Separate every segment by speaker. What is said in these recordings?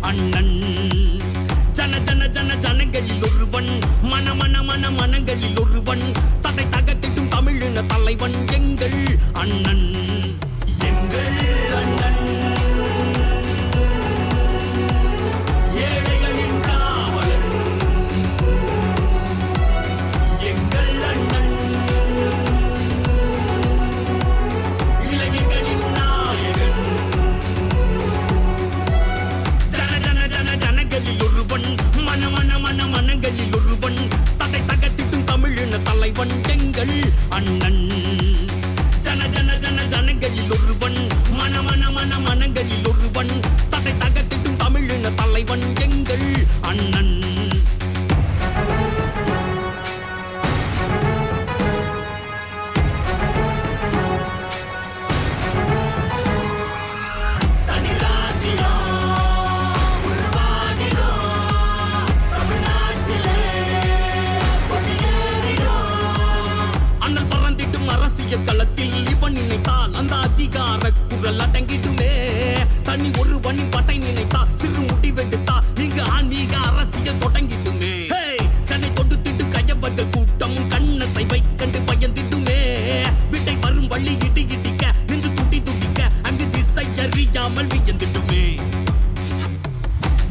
Speaker 1: அண்ணன். ஜன ஜன ஜன ஜனங்களில் ஒருவன். மன மன மன மனங்களில் ஒருவன். பண்டங்கள் அண்ணன் ஜன ஜன ஜன ஜனங்கள் குரல் தண்ணி ஒரு பண்ணி பட்டை நினைத்தா சிறு முடிவெடுத்தா இங்கு ஆன்மீக அரசியல் தொடங்கிட்டுமே. தன்னை கண்ணை கொடுத்திட்டு கயவர்கள் கூட்டம் கண்ணசைவை கண்டு பயந்துட்டுமே. விட்டை வரும் வழி இடி இடிக்க நின்று துட்டி துடிக்க அங்கு திசை அறியாமல் வியந்துட்டுமே.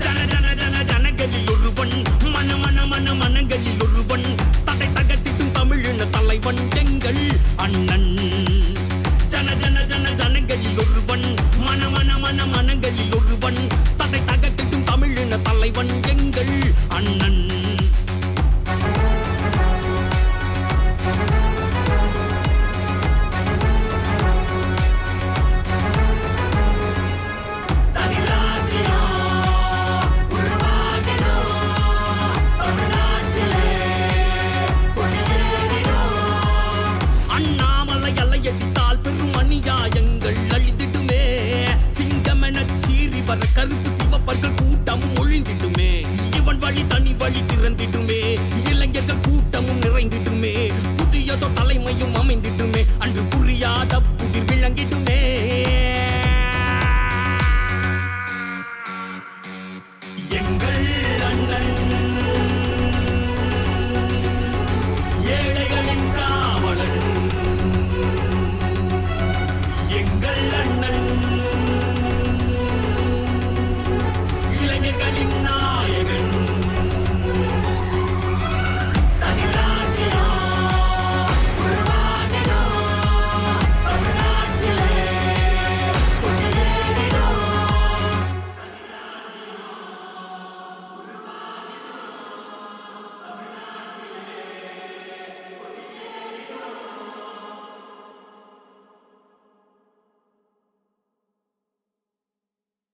Speaker 1: ஜன ஜன ஜன ஜனங்களில் ஒருவன் மன மன மன மனங்களில் ஒருவன். தடை தகட்டிட்டும் தமிழின தலைவன் எங்கள் அண்ணன். மனங்களில் ஒருவன். தடை தகர்த்திட்டும் தமிழின தலைவன். வர கருப்பு சிவப்பர்கள் கூட்டமும் ஒழிந்திட்டுமே. இவன் வழி தனி வழி திறந்திட்டுமே. இளைஞர்கள் கூட்டமும் நிறைந்திட்டுமே. புதியதோ